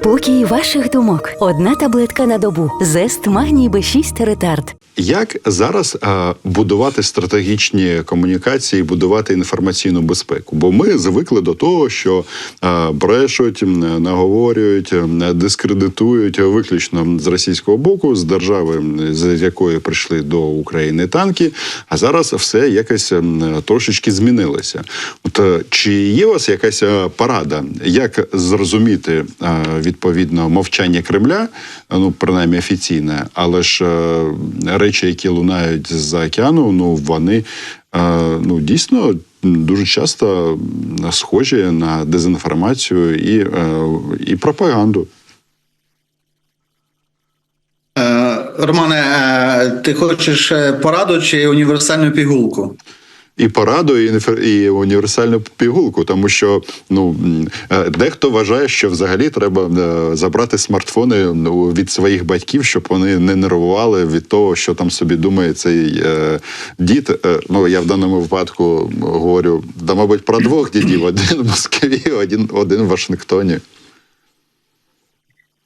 Спокій ваших думок. Одна таблетка на добу. Зест магній Б6 ретард. Як зараз а, будувати стратегічні комунікації, будувати інформаційну безпеку? Бо ми звикли до того, що а, брешуть, м, наговорюють, дискредитують виключно з російського боку, з держави, з якої прийшли до України танки. А зараз все якось трошечки змінилося. От е, чи є у вас якась е, порада, як зрозуміти е, відповідно мовчання Кремля, ну принаймні офіційне, але ж е, речі, які лунають з-за океану, ну вони е, ну дійсно дуже часто схожі на дезінформацію і, е, і пропаганду. Романе, ти хочеш пораду чи універсальну пігулку? І пораду, і, і універсальну пігулку, тому що ну е, дехто вважає, що взагалі треба е, забрати смартфони ну, від своїх батьків, щоб вони не нервували від того, що там собі думає цей е, дід. Ну я в даному випадку говорю, да, мабуть, про двох дідів: один в Москві, один, один в Вашингтоні.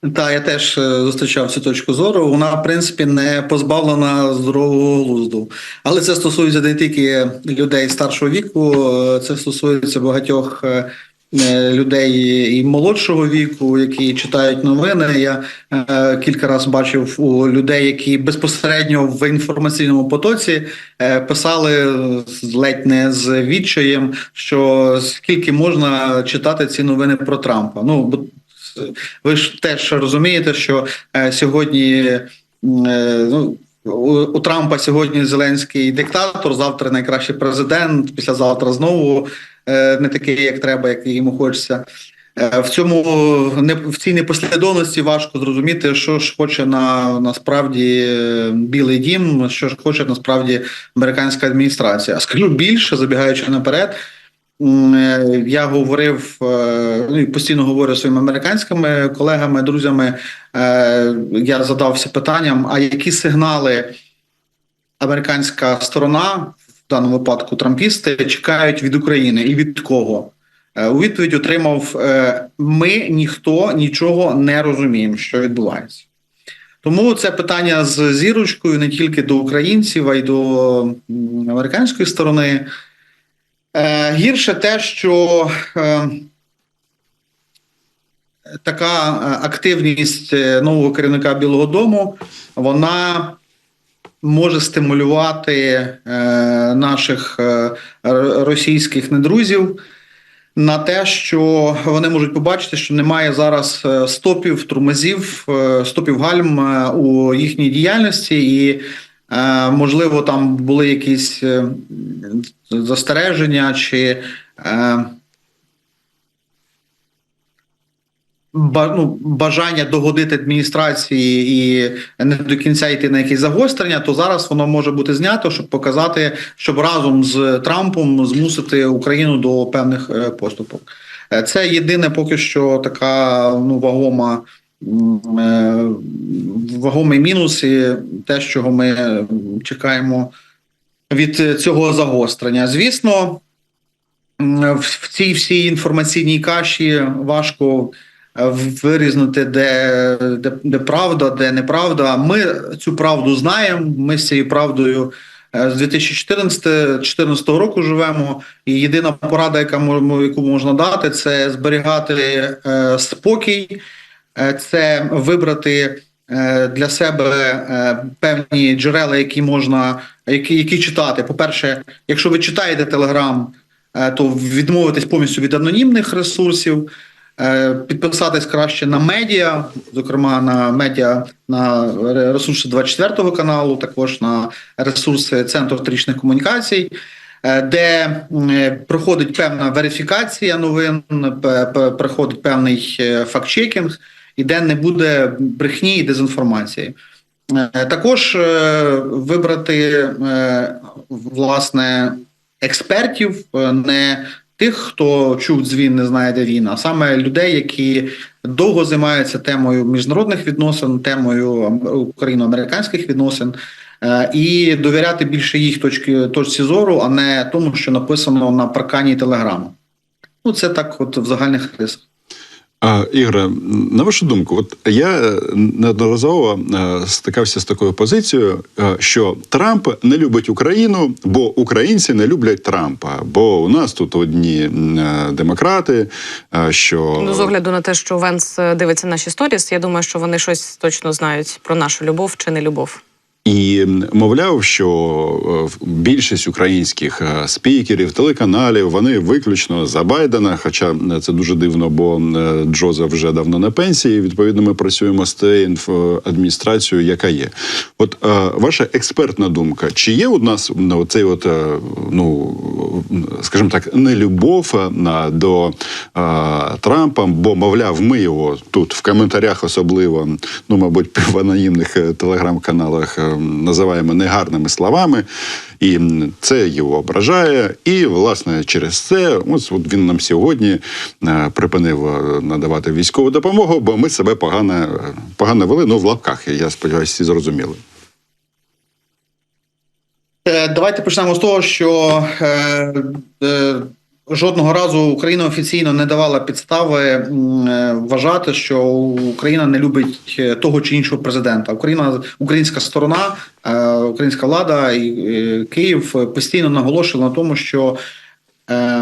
Так, я теж е, зустрічав цю точку зору. Вона, в принципі, не позбавлена здорового глузду. Але це стосується не тільки людей старшого віку, е, це стосується багатьох е, людей і молодшого віку, які читають новини. Я кілька разів бачив у людей, які безпосередньо в інформаційному потоці писали ледь не з відчаєм, що скільки можна читати ці новини про Трампа. Ну ви ж теж розумієте, що е, сьогодні е, ну, у, Трампа сьогодні Зеленський диктатор, завтра найкращий президент, післязавтра знову е, не такий, як треба, як йому хочеться. В цьому в цій непослідовності важко зрозуміти, що ж хоче на насправді Білий Дім, що ж хоче насправді американська адміністрація. Скажу більше, забігаючи наперед. Е, Я говорив е, ну і постійно говорю своїми американськими колегами, друзями. е, Я задався питанням: а які сигнали американська сторона, в даному випадку трампісти, чекають від України і від кого? У відповідь отримав: ми ніхто нічого не розуміємо, що відбувається. Тому це питання з зірочкою не тільки до українців, а й до американської сторони. Е, Гірше те, що е, така е, активність е, нового керівника Білого Дому вона може стимулювати е, наших російських недрузів на те, що вони можуть побачити, що немає зараз стопів, тормозів, е, стопів гальм у їхній діяльності, і можливо там були якісь е, застереження чи е, ну, бажання догодити адміністрації і не до кінця йти на якісь загострення, то зараз воно може бути знято, щоб показати, щоб разом з Трампом змусити Україну до певних е, поступок. Е, Це єдине поки що така ну вагома. Е, Вагомий мінус і те, чого ми чекаємо від цього загострення. Звісно, в цій всій інформаційній каші важко вирізнути, де, де, де правда, де неправда. Ми цю правду знаємо. Ми з цією правдою е, з 2014 року живемо. І єдина порада, яка яку можна дати, це зберігати е, спокій, це вибрати е, для себе е, певні джерела, які можна які, які читати. По-перше, якщо ви читаєте Телеграм, е, то відмовитись повністю від анонімних ресурсів. Е, Підписатись краще на медіа, зокрема на медіа на ресурси 24 каналу, також на ресурси Центру стратегічних комунікацій, е, де е, проходить певна верифікація новин, проходить певний е, факт-чекінг, і де не буде брехні і дезінформації. Е, Також е, вибрати е, власне експертів, не тих, хто чув дзвін, не знає, де він, а саме людей, які довго займаються темою міжнародних відносин, темою ам- україно-американських відносин, і довіряти більше їх точки точці зору, а не тому, що написано на паркані телеграму. Ну, це так, от в загальних рисах. А, Ігоре, на вашу думку, от я неодноразово е, стикався з такою позицією, е, що Трамп не любить Україну, бо українці не люблять Трампа. Бо у нас тут одні е, демократи, е, що Ну, з огляду на те, що Венс е, дивиться наші сторіс, я думаю, що вони щось точно знають про нашу любов чи не любов. І мовляв, що е, більшість українських е, спікерів, телеканалів вони виключно за Байдена. Хоча це дуже дивно, бо е, Джозеф вже давно на пенсії. Відповідно, ми працюємо з тією адміністрацією, яка є. От ваша експертна думка, чи є у нас ну, цей от ну скажімо так, нелюбов до Трампа, бо мовляв, ми його тут в коментарях особливо, ну мабуть, в анонімних телеграм-каналах називаємо негарними словами, і це його ображає. І власне через це, ось от він нам сьогодні е, припинив е, надавати військову допомогу, бо ми себе погано, е, погано вели. Ну в лапках, я сподіваюся, всі зрозуміли. Давайте почнемо з того, що е, е, жодного разу Україна офіційно не давала підстави е, вважати, що Україна не любить е, того чи іншого президента. Україна, українська сторона, е, українська влада і Київ постійно наголошували на тому, що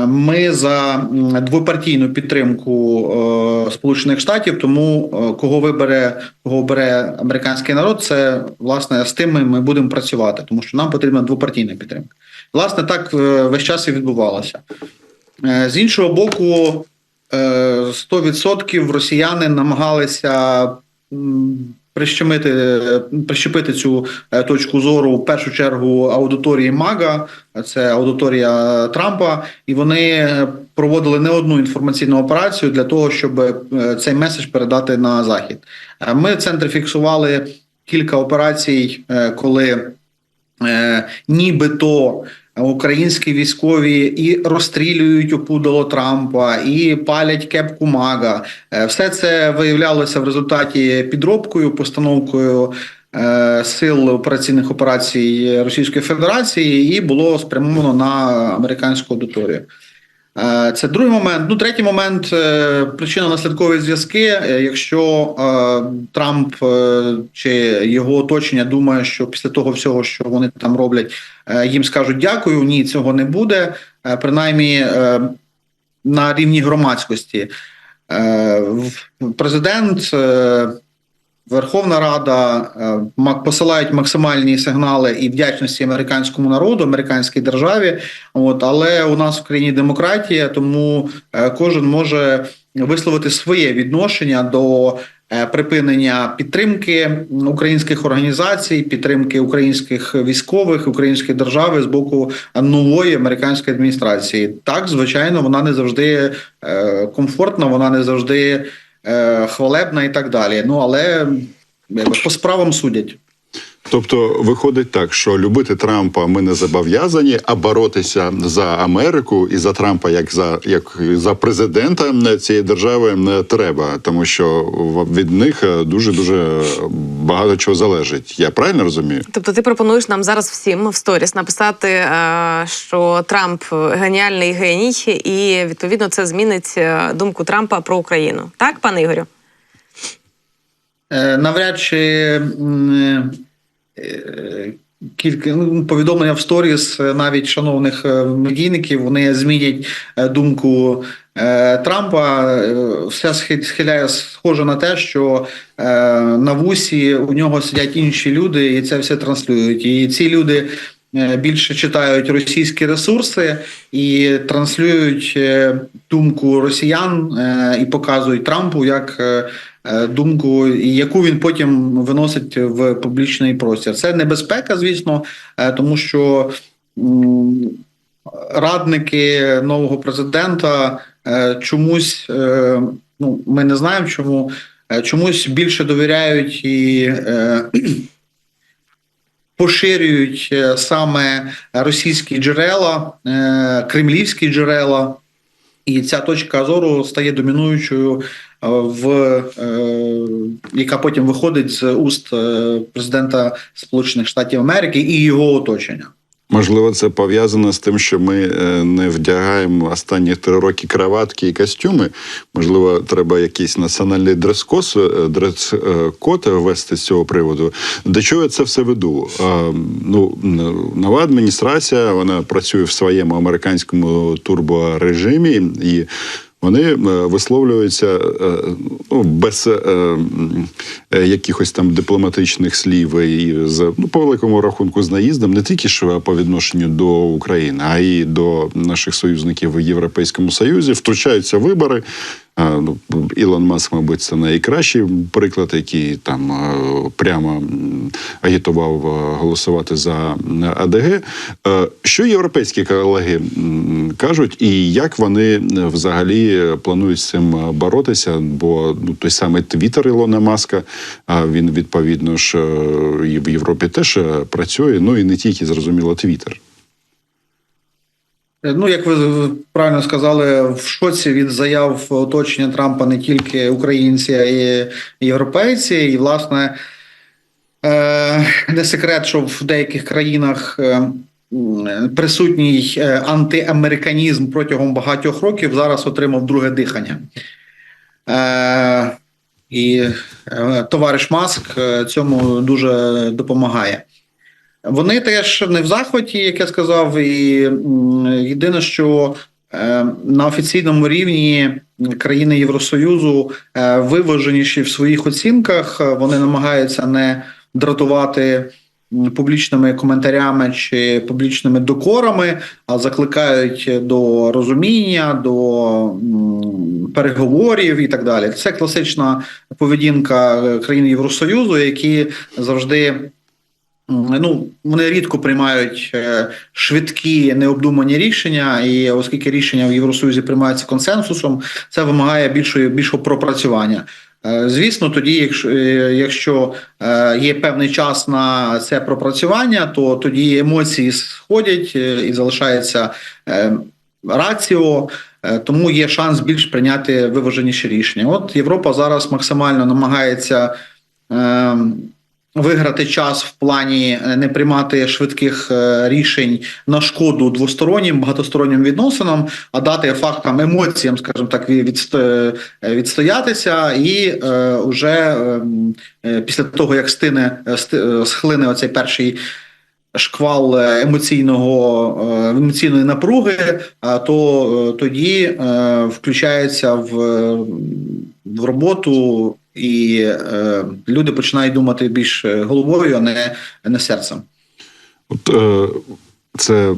Ми за двопартійну підтримку Сполучених Штатів, тому кого вибере, кого обере американський народ, це власне з тим ми, будемо працювати, тому що нам потрібна двопартійна підтримка. Власне, так весь час і відбувалося. Е, З іншого боку, е, 100% росіяни намагалися прищемити, е, прищепити цю е, точку зору в першу чергу аудиторії МАГА, це аудиторія Трампа, і вони е, проводили не одну інформаційну операцію для того, щоб е, цей меседж передати на захід. Е, Ми в центрі фіксували кілька операцій, е, коли е, нібито українські військові і розстрілюють опудало Трампа, і палять кепку Мага. Е, Все це виявлялося в результаті підробкою, постановкою. е, Сил операційних операцій Російської Федерації і було спрямовано на американську аудиторію. Е, Це другий момент. Ну, третій момент е, причинно-наслідкові зв'язки. Е, Якщо Трамп чи його оточення думає, що після того всього, що вони там роблять, їм скажуть дякую. Ні, цього не буде. Принаймні на рівні громадськості. Президент. Верховна Рада е, посилають максимальні сигнали і вдячності американському народу, американській державі. От але у нас в країні демократія, тому е, кожен може висловити своє відношення до е, припинення підтримки українських організацій, підтримки українських військових, української держави з боку нової американської адміністрації. Так, звичайно, вона не завжди комфортна, вона не завжди хвалебна і так далі. Ну але по справам судять. Тобто виходить так, що любити Трампа ми не зобов'язані, а боротися за Америку і за Трампа як за як за президента цієї держави не треба, тому що від них дуже дуже багато чого залежить. Я правильно розумію? Тобто, ти пропонуєш нам зараз всім в сторіс написати, е, що Трамп геніальний геній, і відповідно це змінить е, думку Трампа про Україну. Так, пане Ігорю? Е, Навряд чи кілька ну, повідомлення в сторіс е, навіть шановних е, медійників вони змінять е, думку е, Трампа. Е, Все схи- схиляє схоже на те, що е, на вусі у нього сидять інші люди, і це все транслюють. І ці люди. Е, Більше читають російські ресурси і транслюють е, думку росіян е, і показують Трампу як думку, яку він потім виносить в публічний простір. Це небезпека, звісно, тому що радники нового президента чомусь, ну ми не знаємо чому, чомусь більше довіряють і. Поширюють е, саме російські джерела, е, кремлівські джерела, і ця точка зору стає домінуючою е, в яка потім виходить з уст президента Сполучених Штатів Америки і його оточення. Можливо, це пов'язано з тим, що ми е, не вдягаємо останні три роки краватки і костюми. Можливо, треба якийсь національний дрес-код е, ввести з цього приводу. До чого я це все веду? Ну, нова адміністрація вона працює в своєму американському турборежимі і. Вони е, висловлюються е, ну, без е, е, якихось там дипломатичних слів і з ну, по великому рахунку з наїздом, не тільки що по відношенню до України, а й до наших союзників в Європейському Союзі. Втручаються вибори. Ілон Маск, мабуть, це найкращий приклад, який там прямо агітував голосувати за АДГ. Що європейські колеги кажуть, і як вони взагалі планують з цим боротися? Бо ну, той самий Твіттер Ілона Маска, він відповідно ж е, в Європі теж е, працює. Ну і не тільки зрозуміло Твіттер. Ну, як ви правильно сказали, в шоці від заяв оточення Трампа не тільки українці, а й європейці. І, власне, е, не секрет, що в деяких країнах е, присутній е, антиамериканізм протягом багатьох років зараз отримав друге дихання. Е, І е, товариш Маск е, цьому дуже допомагає. Вони теж не в захваті, як я сказав, і єдине, що е, на офіційному рівні країни Євросоюзу е, виваженіші в своїх оцінках. Вони намагаються не дратувати публічними коментарями чи публічними докорами, а закликають до розуміння, до переговорів і так далі. Це класична поведінка е, країн Євросоюзу, які завжди. Ну, вони рідко приймають е, швидкі необдумані рішення, і оскільки рішення в Євросоюзі приймаються консенсусом, це вимагає більшої більшого пропрацювання. Е, Звісно, тоді, якщо, е, якщо є певний час на це пропрацювання, то тоді емоції сходять і залишається раціо. Тому є шанс більш прийняти виваженіші рішення. От Європа зараз максимально намагається. Виграти час в плані е, не приймати швидких е, рішень на шкоду двостороннім багатостороннім відносинам, а дати фактам емоціям, скажімо так, е, відстоятися, і вже е, е, після того як стине схлине оцей перший. Шквал емоційного емоційної напруги, а то тоді включається в, в роботу, і е, люди починають думати більш головою, а не, не серцем. От е, це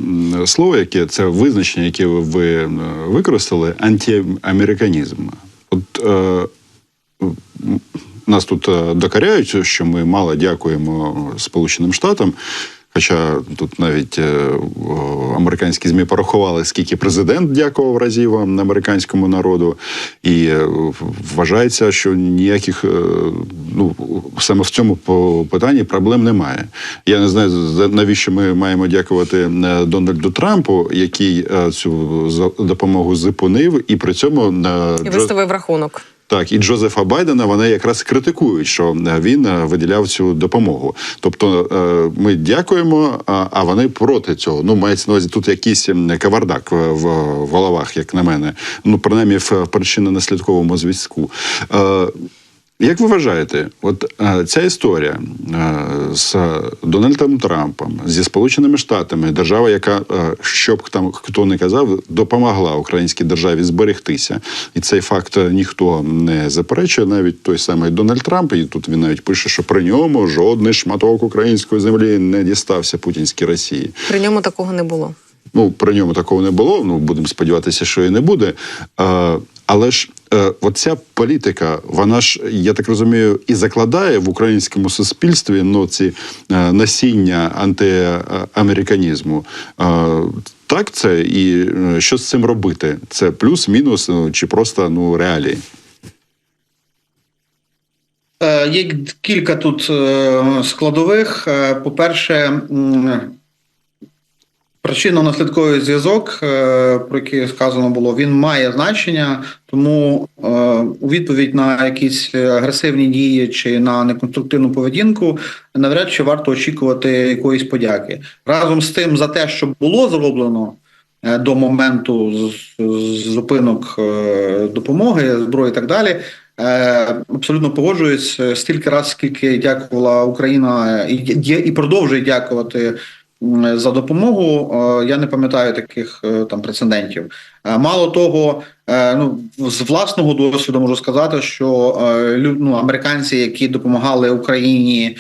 слово, яке це визначення, яке ви- ви е, використали, антиамериканізм. От е, нас тут е, докаряють, що ми мало дякуємо Сполученим Штатам. Хоча тут навіть е, американські змі порахували, скільки президент дякував разів американському народу, і е, вважається, що ніяких е, ну саме в цьому питанні проблем немає. Я не знаю, навіщо ми маємо дякувати Дональду Трампу, який цю допомогу зупинив, і при цьому І виставив рахунок. Так, і Джозефа Байдена вони якраз критикують, що е, він е, виділяв цю допомогу. Тобто е, ми дякуємо, а- вони проти цього. Ну, мається на увазі тут якийсь кавардак в, головах, як на мене. Ну, принаймні в причинно-наслідковому зв'язку. Як ви вважаєте, от е, ця історія е, з Дональдом Трампом, зі Сполученими Штатами, держава, яка, е, що там хто не казав, допомогла українській державі зберегтися, і цей факт ніхто не заперечує, навіть той самий Дональд Трамп, і тут він навіть пише, що при ньому жодний шматок української землі не дістався путінській Росії. При ньому такого не було. Ну, при ньому такого не було. Ну, будемо сподіватися, що і не буде. Але ж оця політика, вона ж, я так розумію, і закладає в українському суспільстві ну, ці е, насіння антиамериканізму. Е, так, це і е, що з цим робити? Це плюс-мінус, ну, чи просто ну, реалії? Е, Є кілька тут е, складових. Е, По-перше, м, Причинно-наслідковий зв'язок, е, про який сказано було, він має значення, тому е, у відповідь на якісь агресивні дії чи на неконструктивну поведінку навряд чи варто очікувати якоїсь подяки. Разом з тим, за те, що було зроблено е, до моменту зупинок допомоги, зброї і так далі. Абсолютно погоджуюсь стільки раз, скільки дякувала Україна і, і продовжує дякувати за допомогу. е, Я не пам'ятаю таких е, там прецедентів. Е, Мало того, ну з власного досвіду можу сказати, що ну, американці, які допомагали Україні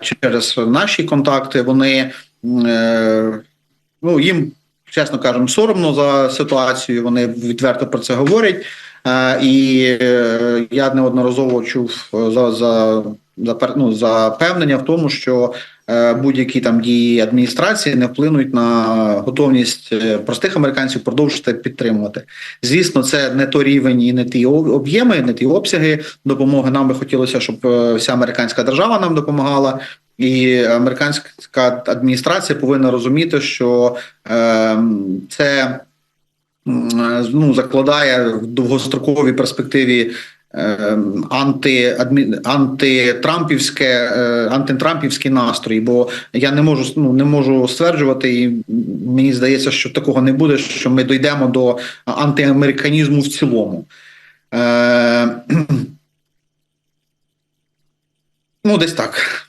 через наші контакти, вони ну їм чесно кажемо, соромно за ситуацію. Вони відверто про це говорять. І я неодноразово чув за, за, за, ну, запевнення в тому, що будь-які там дії адміністрації не вплинуть на готовність е, простих американців продовжити підтримувати. Звісно, це не той рівень і не ті об'єми, не ті обсяги допомоги. Нам би хотілося, щоб е, вся американська держава нам допомагала. І американська адміністрація повинна розуміти, що е, це е, ну, закладає в довгостроковій перспективі е, анти, антитрампівське, е, антитрампівський настрій. Бо я не можу ну, не можу стверджувати, і мені здається, що такого не буде, що ми дійдемо до антиамериканізму в цілому. Е, ну, десь так.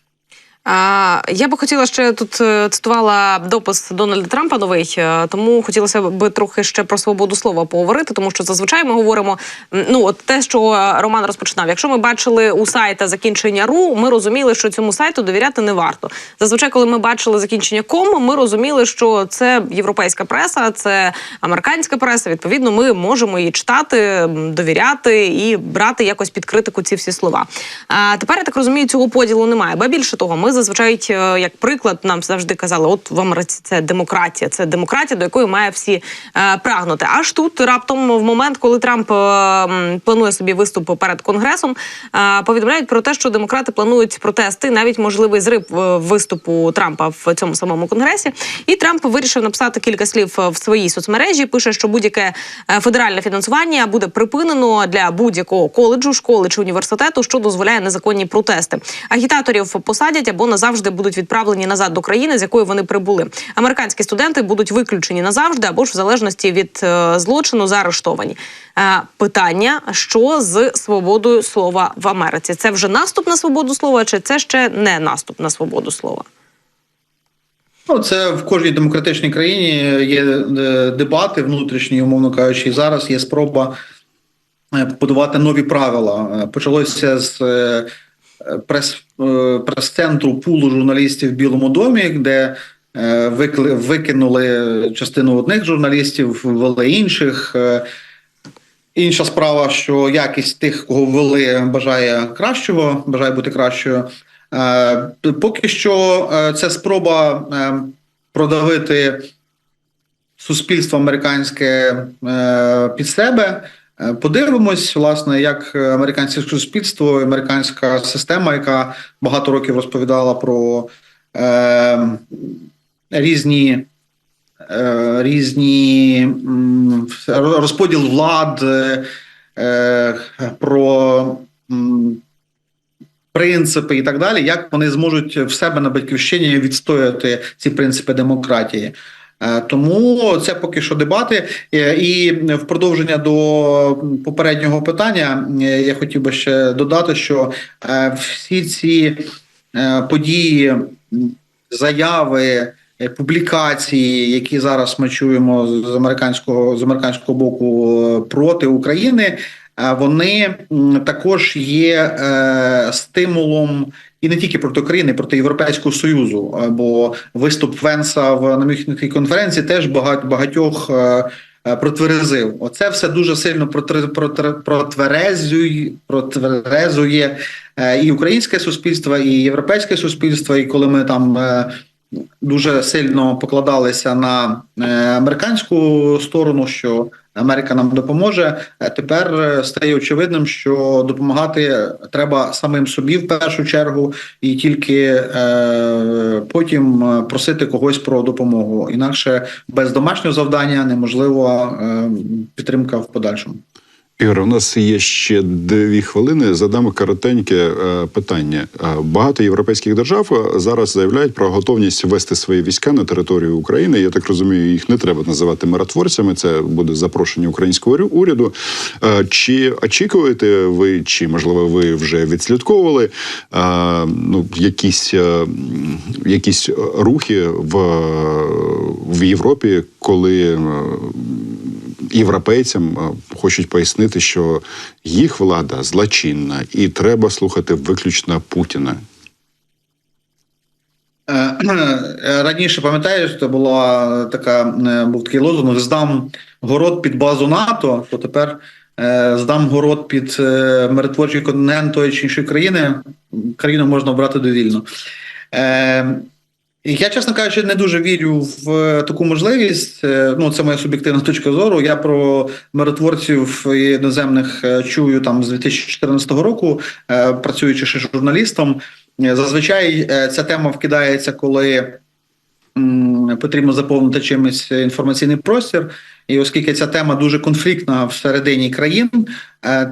Я би хотіла ще тут е, цитувала допис Дональда Трампа новий, е, тому хотілося б трохи ще про свободу слова поговорити, тому що зазвичай ми говоримо. Ну, от те, що е, Роман розпочинав. Якщо ми бачили у сайта закінчення ру, ми розуміли, що цьому сайту довіряти не варто. Зазвичай, коли ми бачили закінчення ком, ми розуміли, що це європейська преса, це американська преса. Відповідно, ми можемо її читати, довіряти і брати якось під критику ці всі слова. А тепер я так розумію, цього поділу немає. Ба більше того, ми зазвичай, е, як приклад, нам завжди казали, от в Америці це демократія, це демократія, до якої має всі е, прагнути. Аж тут раптом в момент, коли Трамп е, планує собі виступ перед конгресом, е, повідомляють про те, що демократи планують протести, навіть можливий зрив е, виступу Трампа в цьому самому конгресі. І Трамп вирішив написати кілька слів е, в своїй соцмережі. Пише, що будь-яке федеральне фінансування буде припинено для будь-якого коледжу, школи чи університету, що дозволяє незаконні протести. Агітаторів посадять або назавжди будуть відправлені назад до країни, з якої вони прибули. Американські студенти будуть виключені назавжди або ж в залежності від е, злочину заарештовані. Е, питання: що з свободою слова в Америці? Це вже наступ на свободу слова, чи це ще не наступ на свободу слова? Ну, це в кожній демократичній країні є е, дебати внутрішні, умовно кажучи, і зараз є спроба побудувати нові правила. Почалося з е, прес, прес-центру пулу журналістів в Білому домі, де е, викли- викинули частину одних журналістів, ввели інших. Е, Інша справа, що якість тих, кого ввели, бажає кращого, бажає бути кращою. Поки що це спроба продавити суспільство американське під себе. Е, Подивимось, власне, як американське суспільство, американська система, яка багато років розповідала про е, різні е, різні розподіл влад, е, е, про принципи і так далі, як вони зможуть в себе на батьківщині відстояти ці принципи демократії. Е, Тому це поки що дебати. Е, І в продовження до попереднього питання е, я хотів би ще додати, що всі ці події, заяви, публікації, які зараз ми чуємо з американського з американського боку проти України, вони також є стимулом. І не тільки проти України, проти Європейського союзу. Бо виступ Венса в на Мюнхенській конференції теж багать, багатьох е, е, протверезив. Оце все дуже сильно протверезує е, і українське суспільство, і європейське суспільство. І коли ми там е, дуже сильно покладалися на американську сторону, що Америка нам допоможе. Е, Тепер е, стає очевидним, що допомагати треба самим собі в першу чергу, і тільки е, потім е, просити когось про допомогу. Інакше без домашнього завдання неможлива е, підтримка в подальшому. Ігор, у нас є ще дві хвилини. Задам коротеньке е, питання. Е, Багато європейських держав е, зараз заявляють про готовність ввести свої війська на територію України. Я так розумію, їх не треба називати миротворцями. Це буде запрошення українського уряду. Чи очікуєте ви, чи можливо ви вже відслідковували ну, якісь, якісь рухи в, в Європі, коли європейцям е, хочуть пояснити, що їх влада злочинна і треба слухати виключно Путіна. Е, е, Раніше пам'ятаєш, це була така був такий лозунг: здам город під базу НАТО, то тепер здам город під миротворчий континент тої чи іншої країни. Країну можна обрати довільно. Я, чесно кажучи, не дуже вірю в е, таку можливість. Е, Ну, це моя суб'єктивна точка зору. Я про миротворців іноземних е, чую там з 2014 року, працюючи ще журналістом. Зазвичай ця тема вкидається, коли потрібно заповнити чимось інформаційний простір. І оскільки ця тема дуже конфліктна всередині країн,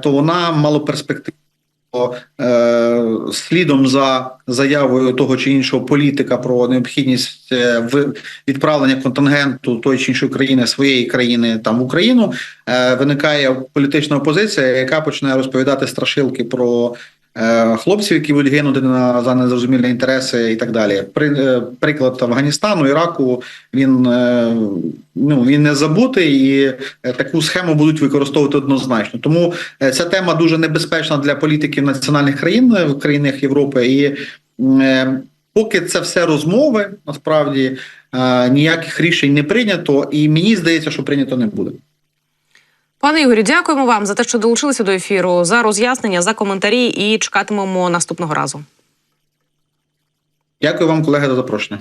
то вона мало перспективу. Е, слідом за заявою того чи іншого політика про необхідність е, в- відправлення контингенту той чи іншої країни своєї країни там в Україну е, виникає політична опозиція, яка починає розповідати страшилки про хлопців, які будуть гинути на за незрозумілі інтереси, і так далі. При, е, приклад Афганістану, Іраку він е, ну він не забутий, і е, таку схему будуть використовувати однозначно. Тому е, ця тема дуже небезпечна для політиків національних країн е, в країнах Європи. І е, поки це все розмови, насправді е, ніяких рішень не прийнято, і мені здається, що прийнято не буде. Пане Ігорі, дякуємо вам за те, що долучилися до ефіру, за роз'яснення, за коментарі і чекатимемо наступного разу. Дякую вам, колеги, за запрошення.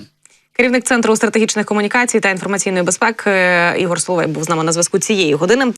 Керівник центру стратегічних комунікацій та інформаційної безпеки Ігор Соловей був з нами на зв'язку цієї години.